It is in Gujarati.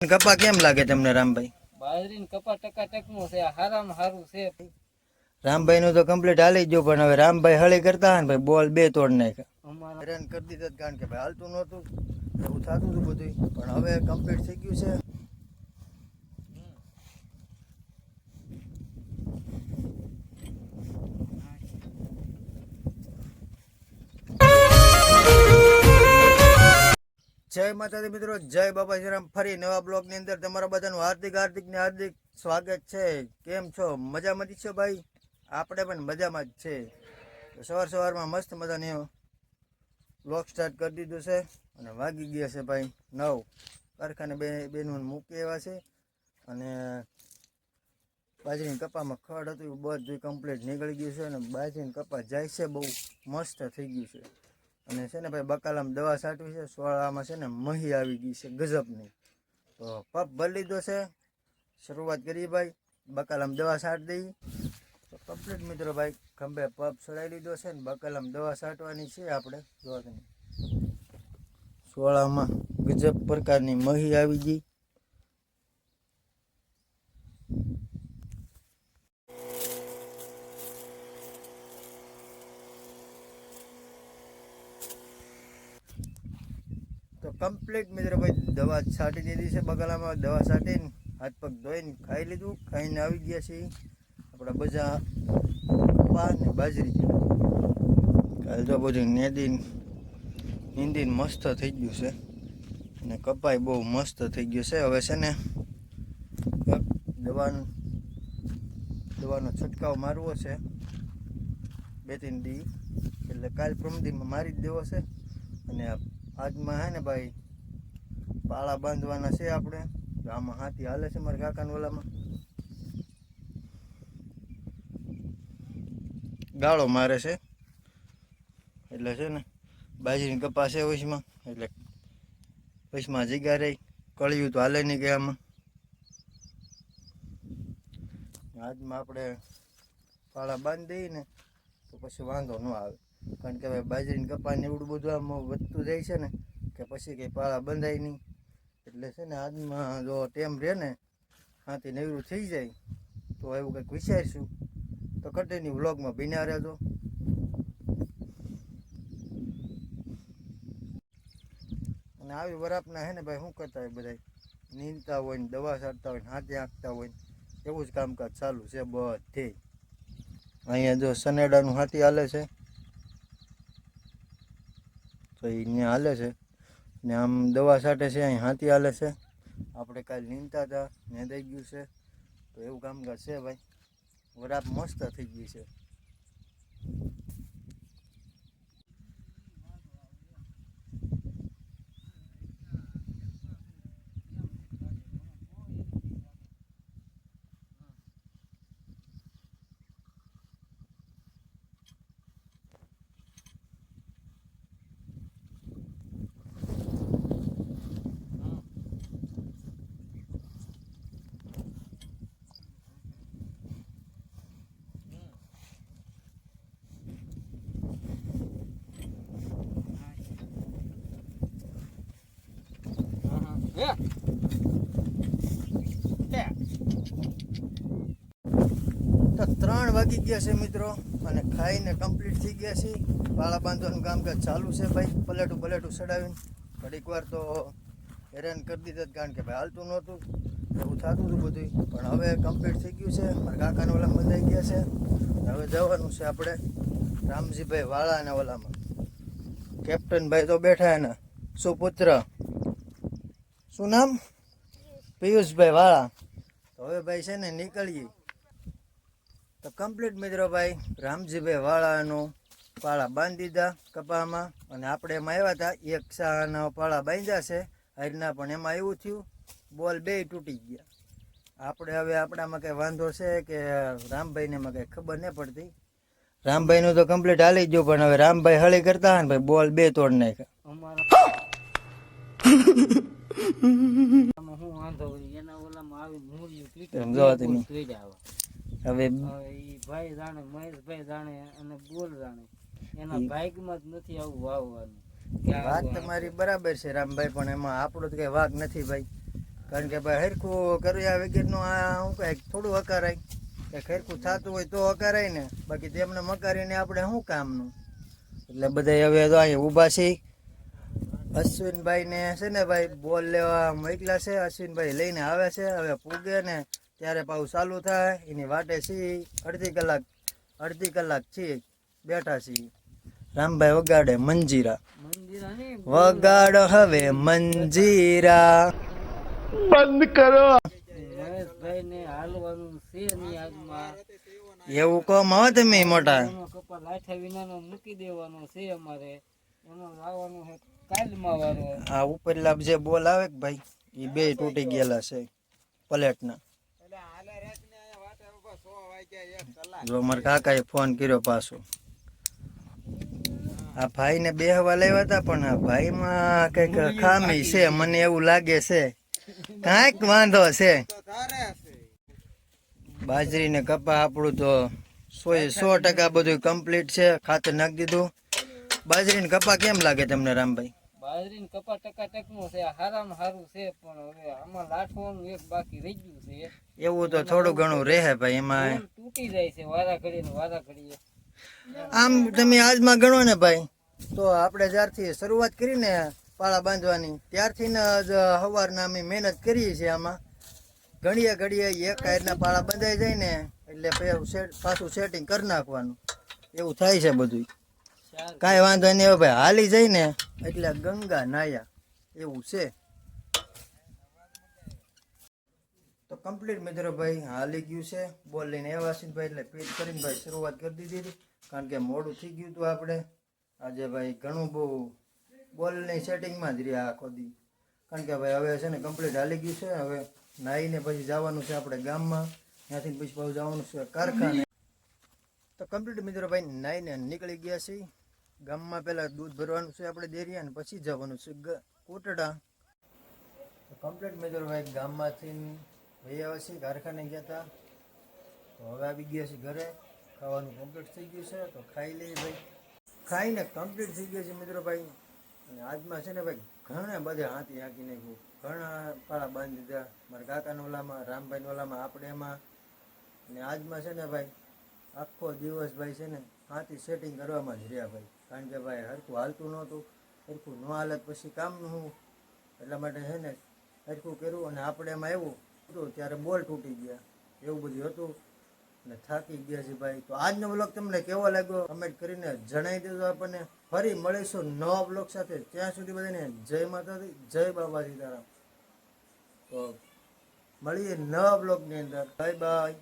કપા કેમ લાગે તમને રામભાઈ? બાજરી કપા ટકા ટકનું છે હારામાં હારું છે રામભાઈ નું તો કમ્પ્લીટ હાલી ગયું પણ હવે રામભાઈ હળી કરતા હોય ને ભાઈ બોલ બે તોડ નાખ્યા. હેરાન કરી દીધા જ કારણ કે ભાઈ હાલતું નહોતું એવું થતું હતું બધું પણ હવે કમ્પ્લીટ થઈ ગયું છે. જય માતાજી મિત્રો, જય બાબા શ્રીરામ ફરી નવા બ્લોગની અંદર તમારા બધાનું હાર્દિક હાર્દિક ને હાર્દિક સ્વાગત છે. કેમ છો? મજામાં જ છો ભાઈ? આપણે પણ મજામાં જ છે. સવાર સવારમાં મસ્ત મજાની બ્લોગ સ્ટાર્ટ કરી દીધું છે અને વાગી ગયા છે ભાઈ નવ. કારખાને બે, બેનું મૂકી એવા છે અને બાજરીની કપામાં ખડ હતું બધું કમ્પ્લીટ નીકળી ગયું છે અને બાજરીની કપા જાય છે બહુ મસ્ત થઈ ગયું છે. અને છે ને ભાઈ બકાલામાં દવા છાંટવી છે, સોળામાં છે ને મહી આવી ગઈ છે ગજબની. તો પપ ભરી લીધો છે. શરૂઆત કરીએ ભાઈ, બકાલામાં દવા છાંટી દઈએ. તો કમ્પ્લીટ મિત્રો ભાઈ, ખંભે પપ ચડાવી લીધો છે ને બકાલામાં દવા છાંટવાની છે આપણે જોવા સોળામાં ગજબ પ્રકારની મહી આવી ગઈ. કમ્પ્લીટ મિત્રો ભાઈ, દવા છાંટી દીધી છે બગલામાં, દવા છાંટીને હાથ પગ ધોઈને ખાઈ લીધું, ખાઈને આવી ગયા છીએ આપણા બધા પા ને બાજરી. કાલ તો બધું નેદી નીંદીને મસ્ત થઈ ગયું છે અને કપાઈ બહુ મસ્ત થઈ ગયું છે. હવે છે ને દવાનો દવાનો છંટકાવ મારવો છે. બે ત્રણ દી. એટલે કાલ પ્રમદીમાં મારી જ દેવો છે અને આજમાં હે ને ભાઈ, પાળા બાંધવાના છે આપણે. આમાં હાથી હાલે છે મારા કાકાના ગાળો મારે છે. એટલે છે ને, બાજરીની કપાસ છે વચમાં એટલે વચમાં જગ્યા રહી. કળિયું તો હાલે નહીં ગયા આમાં. આજમાં આપણે પાળા બાંધી દઈએ ને, તો પછી વાંધો ન આવે. કારણ કે બાજરીની કપાસ ને એવડું બધું આમ વધતું જાય છે ને, કે પછી કંઈ પાળા બંધાય નહીં. એટલે છે ને આજમાં જો ટેમ રહે ને, હાથી નવરું થઈ જાય, તો એવું કંઈક વિચારીશું. તો કન્ટિન્યુ વ્લોગમાં બિના રહેજો. અને આવી વરાપના હે ને ભાઈ, શું કરતા હોય બધા નીંદતા હોય ને, દવા છાંટતા હોય ને, હાથે આંકતા હોય ને, એવું જ કામકાજ ચાલુ છે બધે. અહીંયા જો સનેડાનું હાથી હાલે છે. તો એ ત્યાં હાલે છે. ને આમ દવા છાંટે છે, અહીં હાથી હાલે છે. આપણે કાલ નીંદતા હતા ને દઈ ગયું છે. તો એવું કામકાજ છે ભાઈ. વરાપ મસ્ત થઈ ગઈ છે. તો ત્રણ વાગી ગયા છે મિત્રો, અને ખાઈને કમ્પ્લીટ થઈ ગયા છે. પાળા બાંધવાનું કામકાજ ચાલુ છે ભાઈ. પલેટું પલેટું ચડાવીને ઘડીક વાર તો હેરાન કરી દીધા કારણ કે ભાઈ હાલતું નહોતું, એવું થતું હતું બધું પણ હવે કમ્પ્લીટ થઈ ગયું છે. મારા કાકાના ઓલા બંધાઈ ગયા છે. હવે જવાનું છે આપણે રામજીભાઈ વાળાના ઓલામાં. કેપ્ટનભાઈ તો બેઠા એના. સુપુત્ર. શું નામ? પિયુષભાઈ વાળા. તો હવે ભાઈ છે ને નીકળીએ. તો કમ્પ્લીટ મિત્રો ભાઈ, રામજીભાઈ વાળાનું પાળા બાંધી દીધા કપામાં અને આપણે એમાં આવ્યા હતા. એક શાહના પાળા બાંધ્યા છે. હરના પણ એમાં એવું થયું. બોલ બે તૂટી ગયા. આપણે હવે આપણામાં કંઈ વાંધો છે કે રામભાઈને એમાં કંઈ ખબર નહીં પડતી. રામભાઈનું તો કમ્પ્લીટ હાલી ગયું, પણ હવે રામભાઈ હળી કરતા ને ભાઈ બોલ બે તોડ નાખ્યા. હવે. ભાઈ જાણે મહેશભાઈ જાણે અને બોલ જાણે. એના ભાગમાં જ નથી આવું વાવવાનું. વાત તમારી બરાબર છે રામભાઈ પણ એમાં આપણો તો કઈ વાક નથી ભાઈ. કારણ કે ભાઈ હરખું કર્યા વગરનું આ શું કહે થોડું હકારાય. કે ખેરખું થતું હોય તો હકારાય ને. બાકી તેમને મકારીને આપણે શું કામનું? એટલે બધા હવે તો અહીંયા ઊભા છે. અશ્વિનભાઈ ને છે ને ભાઈ બોલ લેવા મોકલા છે. અશ્વિનભાઈ લઈને આવે છે. હવે પૂગે ને ત્યારે પાઉ ચાલુ થાય. એની વાટે છીએ અડધી કલાક અડધી કલાક છીએ બેઠા છીએ રામભાઈ વગાડે મંજીરા. વગાડો હવે મંજીરા. બંધ ને હાલવાનું છે ની આગમાં એવું કહો માં તમે મોટા? કપા લાઠા વિનાનો મૂકી દેવાનો છે અમારે. એમાં લાવવાનું છે આ ઉપરલા જે બોલ આવે કે ભાઈ એ બે તૂટી ગયેલા છે પ્લેટના. જો મારા કાકાએ ફોન કર્યો પાછો. આ ભાઈને બેહવા લાવ્યા હતા પણ આ ભાઈમાં કંઈક ખામી છે મને એવું લાગે છે. કાંઈક વાંધો છે. બાજરી ને કપા આપણું તો સો એ સો ટકા બધું કમ્પ્લીટ છે ખાતર નાખી દીધું. બાજરી ને કપા કેમ લાગે તમને રામભાઈ? બાજરી ને કપા ટકા ટકનું છે હારામાં હારું છે પણ હવે આમાં લાઠવાનું એક બાકી રહી ગયું છે. એવું તો થોડું ઘણું રહે ભાઈ એમાં તૂટી જાય છે વારા ઘડીએ ને વારા ઘડીએ. આમ તમે આજમાં ગણો ને ભાઈ તો આપણે જ્યારથી શરૂઆત કરીને પાળા બાંધવાની ત્યારથી ને જ સવારના અમે મહેનત કરીએ છીએ આમાં. ઘડીએ ઘડીએ એક કાયરના પાળા બંધાઈ જાય ને એટલે પાછું સેટિંગ કરી નાખવાનું. એવું થાય છે બધું કાંઈ વાંધો નહીં ભાઈ, હાલી જઈ ને એટલે ગંગા નાયા. એવું છે. તો કમ્પ્લીટ મિત્રો ભાઈ, હાલી ગયું છે. બોલ લઈને એવા છે ભાઈ, એટલે પીટ કરીને ભાઈ શરૂઆત કરી દીધી હતી. કારણ કે મોડું થઈ ગયું હતું આપણે. આજે ભાઈ ઘણું બહુ બોલની સેટિંગમાં જ રહ્યા આખો દી. કારણ કે ભાઈ હવે છે ને કમ્પ્લીટ હાલી ગયું છે. હવે નાહીને પછી જવાનું છે આપણે ગામમાં. ત્યાંથી પછી પાછું જવાનું છે કારખાને. તો કમ્પ્લીટ મિત્રો ભાઈ, નાહીને નીકળી ગયા છીએ. ગામમાં પહેલાં દૂધ ભરવાનું છે, આપણે ડેરી અને પછી જવાનું છે. કોટડા. કમ્પ્લીટ મિત્રો ગામમાંથી ભાઈ આવ્યા છે કારખાને ગયા હતા તો હવે આવી ગયા છીએ ઘરે. ખાવાનું કમ્પ્લીટ થઈ ગયું છે, તો ખાઈ લઈએ ભાઈ. ખાઈને કમ્પ્લીટ થઈ ગયા છે મિત્રો ભાઈ. અને આજમાં છે ને ભાઈ, ઘણા બધા હાથી હાંકી નાખ્યું ઘણા પાળા બાંધી દીધા. મારા કાકાના ઓલામાં, રામભાઈના ઓલામાં, આપણે એમાં. અને આજમાં છે ને ભાઈ, આખો દિવસ ભાઈ છે ને હાથી સેટિંગ કરવામાં જ રહ્યા ભાઈ. કારણ કે ભાઈ હરખું હાલતું નહોતું, હરખું ન હાલત પછી કામનું હું. એટલા માટે છે ને હરખું કર્યું અને આપણે એમાં એવું હતું, ત્યારે બોલ તૂટી ગયા. એવું બધું હતું. અને થાકી ગયા છે ભાઈ. તો આજનો બ્લોગ તમને કેવો લાગ્યો? કમેન્ટ કરીને જણાવી દેજો આપણને. ફરી મળીશું નવા બ્લોગ સાથે. ત્યાં સુધી બધાને જય માતાજી, જય બાબા સીતારામ તો મળીએ નવા બ્લોગની અંદર. Bye bye